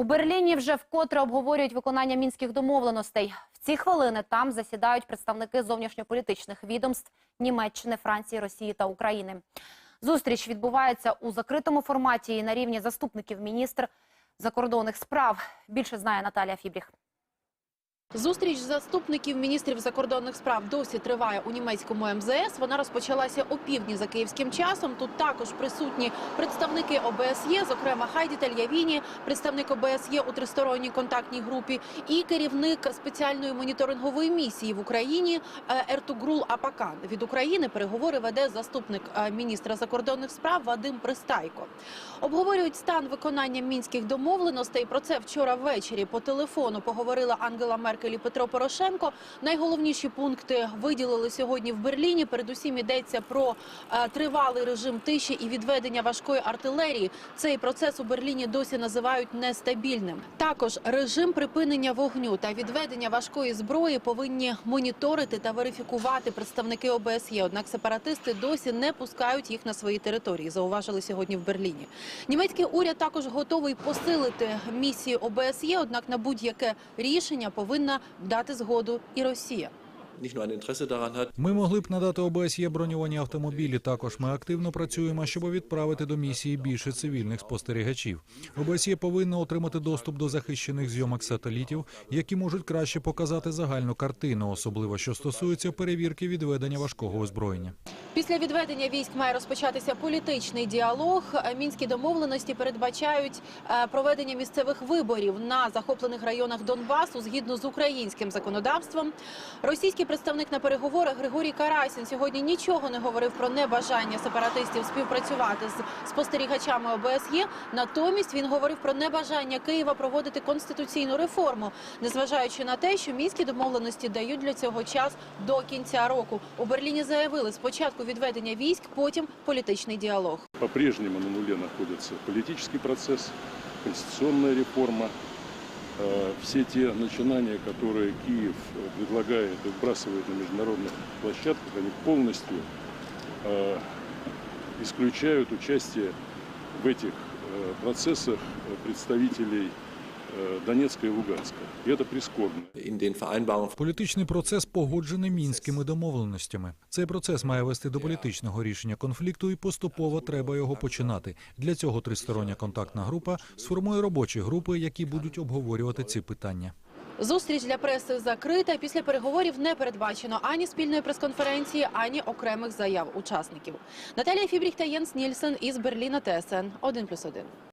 У Берліні вже вкотре обговорюють виконання мінських домовленостей. В ці хвилини там засідають представники зовнішньополітичних відомств Німеччини, Франції, Росії та України. Зустріч відбувається у закритому форматі і на рівні заступників міністр закордонних справ. Більше знає Наталія Фібріх. Зустріч заступників міністрів закордонних справ досі триває у німецькому МЗС. Вона розпочалася о півдні за київським часом. Тут також присутні представники ОБСЄ, зокрема Хайді Тальявіні, представник ОБСЄ у тристоронній контактній групі, і керівник спеціальної моніторингової місії в Україні е, Ертугрул Апакан. Від України переговори веде заступник е, міністра закордонних справ Вадим Пристайко. Обговорюють стан виконання мінських домовленостей. Про це вчора ввечері по телефону поговорила Ангела Меркель і Петро Порошенко. Найголовніші пункти виділили сьогодні в Берліні. Передусім йдеться про е, тривалий режим тиші і відведення важкої артилерії. Цей процес у Берліні досі називають нестабільним. Також режим припинення вогню та відведення важкої зброї повинні моніторити та верифікувати представники ОБСЄ. Однак сепаратисти досі не пускають їх на свої території. Зауважили сьогодні в Берліні. Німецький уряд також готовий посилити місію ОБСЄ, однак на будь-яке рішення повинна дати згоду і Росія. Nicht nur ein Interesse daran hat, Ми могли б надати ОБСЄ броньовані автомобілі. Також ми активно працюємо, щоб відправити до місії більше цивільних спостерігачів. ОБСЄ повинно отримати доступ до захищених зйомок сателітів, які можуть краще показати загальну картину, особливо що стосується перевірки відведення важкого озброєння. Після відведення військ має розпочатися політичний діалог. Мінські домовленості передбачають е, проведення місцевих виборів на захоплених районах Донбасу згідно з українським законодавством. Російський представник на переговорах Григорій Карасін сьогодні нічого не говорив про небажання сепаратистів співпрацювати з спостерігачами ОБСЄ. Натомість він говорив про небажання Києва проводити конституційну реформу, незважаючи на те, що мінські домовленості дають для цього час до кінця року. У Берліні заявили спочатку відведення військ, потім політичний діалог. По-прежнему на нуле находится политический процесс, конституционная реформа. Э, Все те начинания, которые Киев э, предлагает и вбрасывает на международных площадках, они полностью э, исключают участие в этих процессах представителей э, Донецка и Луганска. И это прискорбно. Політичний процес погоджений мінськими домовленостями. Цей процес має вести до політичного рішення конфлікту, і поступово треба його починати. Для цього тристороння контактна група сформує робочі групи, які будуть обговорювати ці питання. Зустріч для преси закрита. Після переговорів не передбачено ані спільної прес-конференції, ані окремих заяв учасників. Наталія Фібріх та Єнс Нільсен із Берліна ТСН 1+,1.